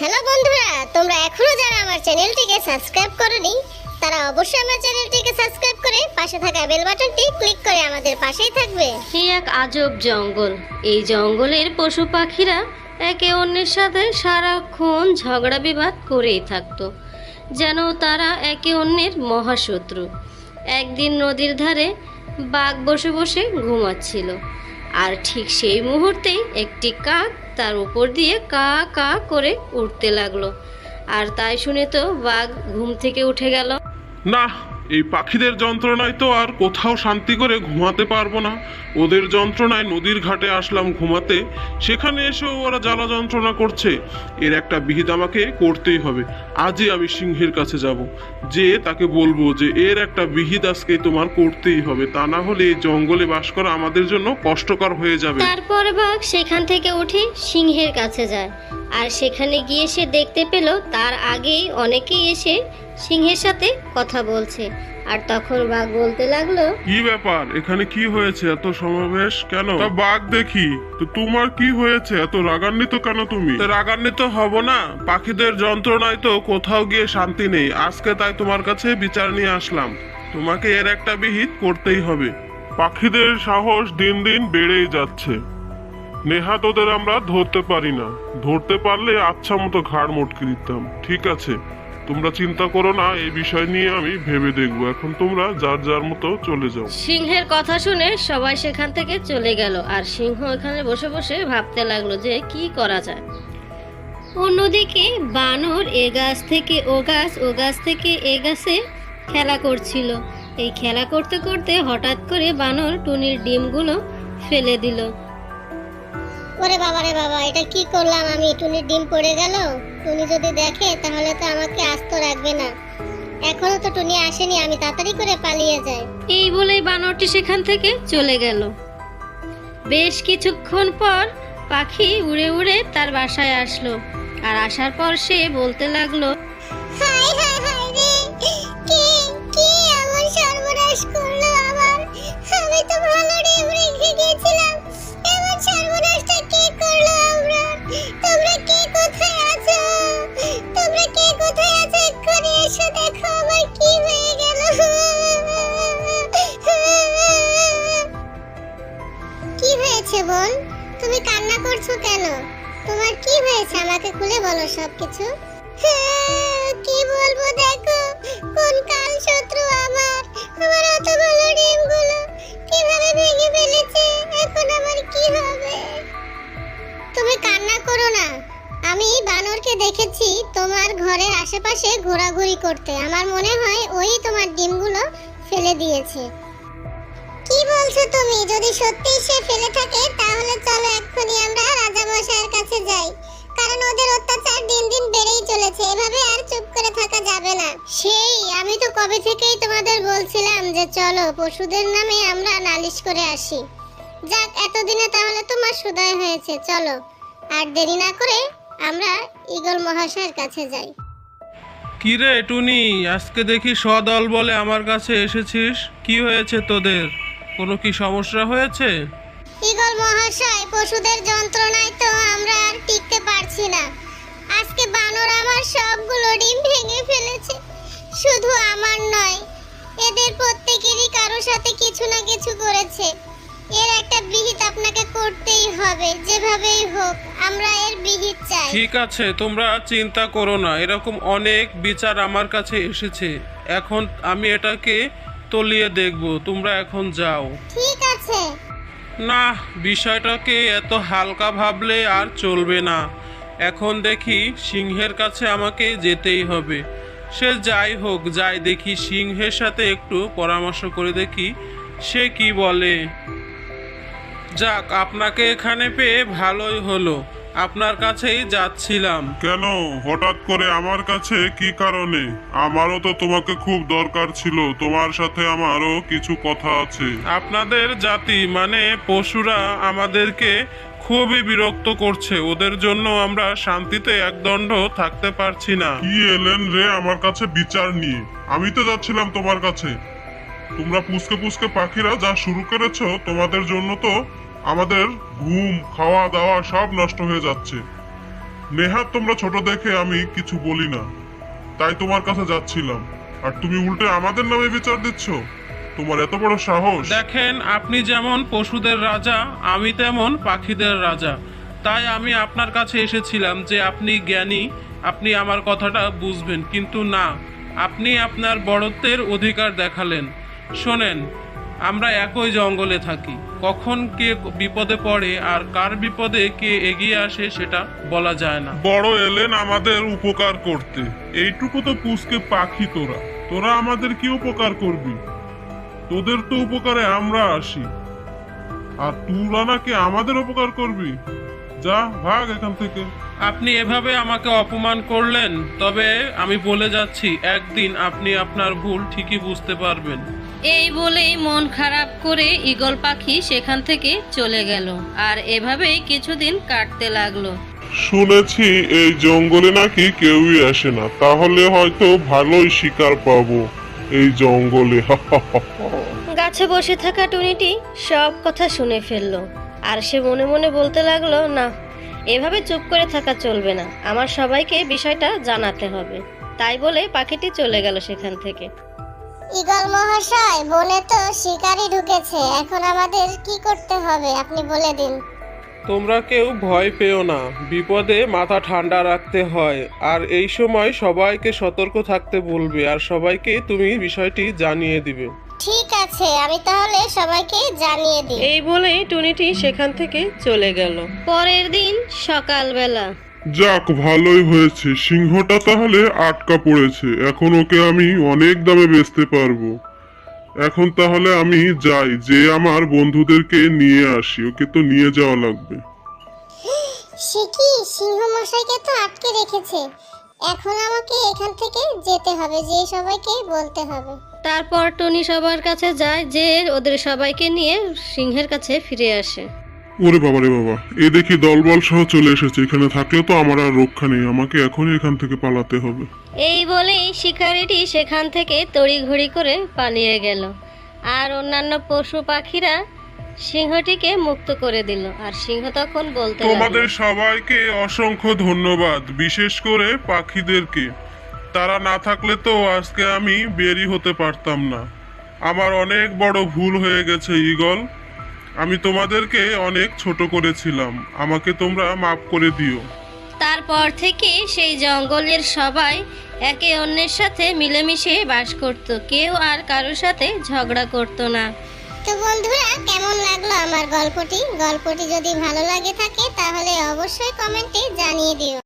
Hello বন্ধুরা, তোমরা এখনও যারা আমার চ্যানেলটিকে সাবস্ক্রাইব করনি, তারা অবশ্যই আমার চ্যানেলটিকে সাবস্ক্রাইব করে পাশে থাকা বেল বাটনটি ক্লিক করে আমাদের পাশেই থাকবে। এই এক আজব জঙ্গল। এই জঙ্গলের পশু পাখিরা একে অন্যের সাথে সারাক্ষণ ঝগড়া বিবাদ করেই থাকতো, যেন তারা একে অন্যের মহাশত্রু। একদিন নদীর ধারে বাঘ বসে বসে ঘুমাচ্ছিল, আর ঠিক সেই মুহূর্তেই একটি কাক তার উপর দিয়ে কা কা করে উঠতে লাগল। আর তাই শুনে তো বাঘ ঘুম থেকে উঠে গেল। না এই পাখিদের যন্ত্রণায় তো আর কোথাও শান্তি করে ঘুমাতে পারব না। ওদের যন্ত্রণায় নদীর ঘাটে আসলাম ঘুমাতে। সেখানে এসেও ওরা জ্বালা যন্ত্রণা করছে। এর একটা বিহিত আমাকে করতেই হবে। আজই আমি সিংহের কাছে যাব। যে তাকে বলব যে, এর একটা বিহিত আজকে তোমার করতেই হবে। তা না হলে এই জঙ্গলে বাস করা আমাদের জন্য কষ্টকর হয়ে যাবে। তারপর বাঘ সেখান থেকে উঠে সিংহের কাছে যায়। আর সেখানে গিয়ে সে দেখতে পেল, তার আগেই অনেকেই এসে সিংহের সাথে কথা বলছে। আর তখন বাঘ বলতে লাগল, কি ব্যাপার? এখানে কি হয়েছে? এত সমাবেশ কেন? তা বাঘ দেখি। তো তোমার কি হয়েছে? এত রাগান্বিত কেন তুমি? রাগান্বিত হব না। পাখিদের যন্ত্রণায় তো কোথাও গিয়ে শান্তি নেই। আজকে তাই তোমার কাছে বিচার নিয়ে আসলাম। তোমাকে এর একটা বিহিত করতেই হবে। পাখিদের সাহস দিন দিন বেড়েই যাচ্ছে। নেহাত ওদের আমরা ধরতে পারি না। ধরতে পারলে আচ্ছা মতো ঘাড় মটকে দিতাম। ঠিক আছে। তোমরা চিন্তা করো না, এই বিষয় নিয়ে আমি ভেবে দেখব। এখন তোমরা যার যার মতো চলে যাও। সিংহের কথা শুনে সবাই সেখান থেকে চলে গেল, আর সিংহ এখানে বসে বসে ভাবতে লাগল যে কি করা যায়। অন্যদিকে বানর এ গাছ থেকে ও গাছ ও গাছ থেকে এ গাছে খেলা করছিল। এই খেলা করতে করতে হঠাৎ করে বানর টুনির ডিমগুলো ফেলে দিল। ওরে বাবা রে বাবা এটা কি করলাম আমি? টুনির ডিম পড়ে গেল। টুনি যদি দেখে তাহলে তো আমাকে আস্ত রাখবে না। এখনও তো টুনি আসেনি আমি তাড়াতাড়ি করে পালিয়ে যাই। এই বলেই বানরটি সেখান থেকে চলে গেল। বেশ কিছুক্ষণ পর পাখি উড়ে উড়ে তার বাসায় আসলো। আর আসার পর সে বলতে লাগল হাই হাই হাই রে! কে কে আমার সর্বনাশ করল আমার আমি তো ভালো তোমরা কে কোথায় আছো? তোমরা কে কোথায় আছো? এক্ষুনি এসে দেখো আমার কি হয়ে গেল। কি হয়েছে বোন তুমি কান্না করছ কেন? তোমার কি হয়েছে? আমাকে খুলে বলো সবকিছু। হ্যাঁ, কি বলব দেখো কোন কাল শত্রু আমার? আমার অত ভালো ডিমগুলো কীভাবে ভেঙে ফেলেছে? এখন আমার কি হবে? তুমি কান্না করো না। আমি বানরকে দেখেছি তোমার ঘরের আশেপাশে ঘোরাঘুরি করতে। আমার মনে হয় ওই তোমার ডিমগুলো ফেলে দিয়েছে। কি বলছো তুমি? যদি সত্যি সে ফেলে থাকে, তাহলে চলো এক্ষুনি আমরা রাজা মশাইয়ের কাছে যাই। কারণ ওদের অত্যাচার দিন দিন বেড়েই চলেছে। এভাবে আর চুপ করে থাকা যাবে না। সেই, আমি তো কবে থেকেই তোমাদের বলছিলাম যে চলো, পশুদের নামে আমরা নালিশ করে আসি। যাক এতদিনে তাহলে তোমার সুদয় হয়েছে চলো। আর দেরি না করে আমরা ইগল মহাশয়ের কাছে যাই। কি রে টুনি আজকে দেখি সদল বলে আমার কাছে এসেছিস। কি হয়েছে তোদের? কোনো কি সমস্যা হয়েছে? ইগল মহাশয় পশুদের যন্ত্রণায় তো আমরা আর টিকতে পারছি না। আজকে বানর আমার সবগুলো ডিম ভেঙে ফেলেছে। শুধু আমার নয় এদের প্রত্যেকেরই কারও সাথে কিছু না কিছু করেছে। এর একটা বিহিত আপনাকে করতেই হবে যেভাবেই হোক আমরা এর বিহিত চাই। ঠিক আছে তোমরা চিন্তা করো না এরকম অনেক বিচার আমার কাছে এসেছে। এখন আমি এটাকে তলিয়ে দেখব তোমরা এখন যাও। ঠিক আছে। না বিষয়টাকে এত হালকা ভাবলে আর চলবে না। এখন দেখি সিংহের কাছে আমাকে যেতেই হবে। সে যাই হোক যাই দেখি সিংহের সাথে একটু পরামর্শ করে দেখি সে কি বলে। যাক আপনাকে এখানে পেয়ে ভালোই হলো। আপনার কাছেই যাচ্ছিলাম। কেন? হঠাৎ করে আমার কাছে কি কারণে? আমারও তো তোমাকে খুব দরকার ছিল। তোমার সাথে আমারও কিছু কথা আছে। আপনাদের জাতি মানে পশুরা আমাদেরকে খুবই বিরক্ত করছে। ওদের জন্য আমরা শান্তিতে একদণ্ড থাকতে পারছি না। কি এলেন রে আমার কাছে বিচার নিয়ে? আমি তো যাচ্ছিলাম তোমার কাছে। তোমরা পুষকে পুষকে পাখিরা যা শুরু করেছ তোমাদের জন্য তো আমাদের ঘুম, খাওয়া দাওয়া সব নষ্ট হয়ে যাচ্ছে। নেহাত তোমরা ছোট দেখে আমি কিছু বলি না। তাই তোমার কাছে যাচ্ছিলাম। আর তুমি উল্টে আমাদের নামে বিচার দিচ্ছ? তোমার এত বড় সাহস। দেখেন, আপনি যেমন পশুদের রাজা, আমি তেমন পাখিদের রাজা। তাই আমি আপনার কাছে এসেছিলাম যে আপনি জ্ঞানী, আপনি আমার কথাটা বুঝবেন। কিন্তু না, আপনি আপনার বড়ত্বের অধিকার দেখালেন। শোনেন আমরা একই জঙ্গলে থাকি। কখন কে বিপদে পড়ে আর কার বিপদে কে এগিয়ে আসে সেটা বলা যায় না। বড় এলেন আমাদের উপকার করতে। এইটুকু তো পুষকে পাখি তোরা। তোরা আমাদের কি উপকার করবি। তোদের তো উপকারে আমরা আসি। আর তোরা নাকি আমাদের উপকার করবি? যা ভাগ এখান থেকে। আপনি এভাবে আমাকে অপমান করলেন তবে আমি বলে যাচ্ছি একদিন আপনি আপনার ভুল ঠিকই বুঝতে পারবেন। এই বলেই মন খারাপ করে ঈগল পাখি সেখান থেকে চলে গেল। আর এভাবেই কিছুদিন কাটতে লাগল। শুনেছি এই জঙ্গলে নাকি কেউই আসে না তাহলে হয়তো ভালোই শিকার পাবো এই জঙ্গলে। গাছে বসে থাকা টুনিটি সব কথা শুনে ফেলল। আর সে মনে মনে বলতে লাগল না এভাবে চুপ করে থাকা চলবে না। আমার সবাইকে বিষয়টা জানাতে হবে। তাই বলে পাখিটি চলে গেল সেখান থেকে। ইগল মহাশয় বনে তো শিকারি ঢুকেছে। এখন আমাদের কি করতে হবে আপনি বলে দিন। তোমরা কেউ ভয় পেও না। বিপদে মাথা ঠান্ডা রাখতে হয়। আর এই সময় সবাইকে সতর্ক থাকতে বলবে আর সবাইকে তুমি বিষয়টি জানিয়ে দিবে। ঠিক আছে আমি তাহলে সবাইকে জানিয়ে দিই। এই বলেই টুনিটি সেখান থেকে চলে গেল। পরের দিন সকালবেলা। যাক ভালোই হয়েছে। সিংহটা তাহলে আটকা পড়েছে। এখন ওকে আমি অনেক দামে বেচতে পারব। এখন তাহলে আমি যাই যে আমার বন্ধুদেরকে নিয়ে আসি। ওকে তো নিয়ে যাওয়া লাগবে। সে কি? সিংহ মশাইকে তো আটকে রেখেছে। এখন আমাকে এখান থেকে যেতে হবে যে সবাইকে বলতে হবে। তারপর টনি সবার কাছে যায় যে ওদের সবাইকে নিয়ে সিংহের কাছে ফিরে আসে। ওরে বাবা রে বাবা এ দেখি দলবল সহ চলে এসেছে এখানে থাকলে তো আমার আর রক্ষা নেই আমাকে এখনই এখান থেকে পালাতে হবে। এই বলেই শিকারিটি সেখান থেকে তড়িঘড়ি করে পালিয়ে গেল। আর অন্যান্য পশু পাখিরা সিংহটিকে মুক্ত করে দিল আর সিংহ তখন বলতে লাগল, তোমাদের সবাইকে অসংখ্য ধন্যবাদ বিশেষ করে পাখিদেরকে। তারা না থাকলে তো আজকে আমি বেরি হতে পারতাম না। আমার অনেক বড় ভুল হয়ে গেছে ইগল আমি তোমাদেরকে অনেক ছোট করেছিলাম। আমাকে তোমরা মাফ করে দিও। তারপর থেকে সেই জঙ্গলের সবাই একে অন্যের সাথে মিলেমিশে বাস করত। কেউ আর কারোর সাথে ঝগড়া করতো না। তো বন্ধুরা কেমন লাগল আমার গল্পটি? গল্পটি যদি ভালো লাগে থাকে তাহলে অবশ্যই কমেন্টে জানিয়ে দিও।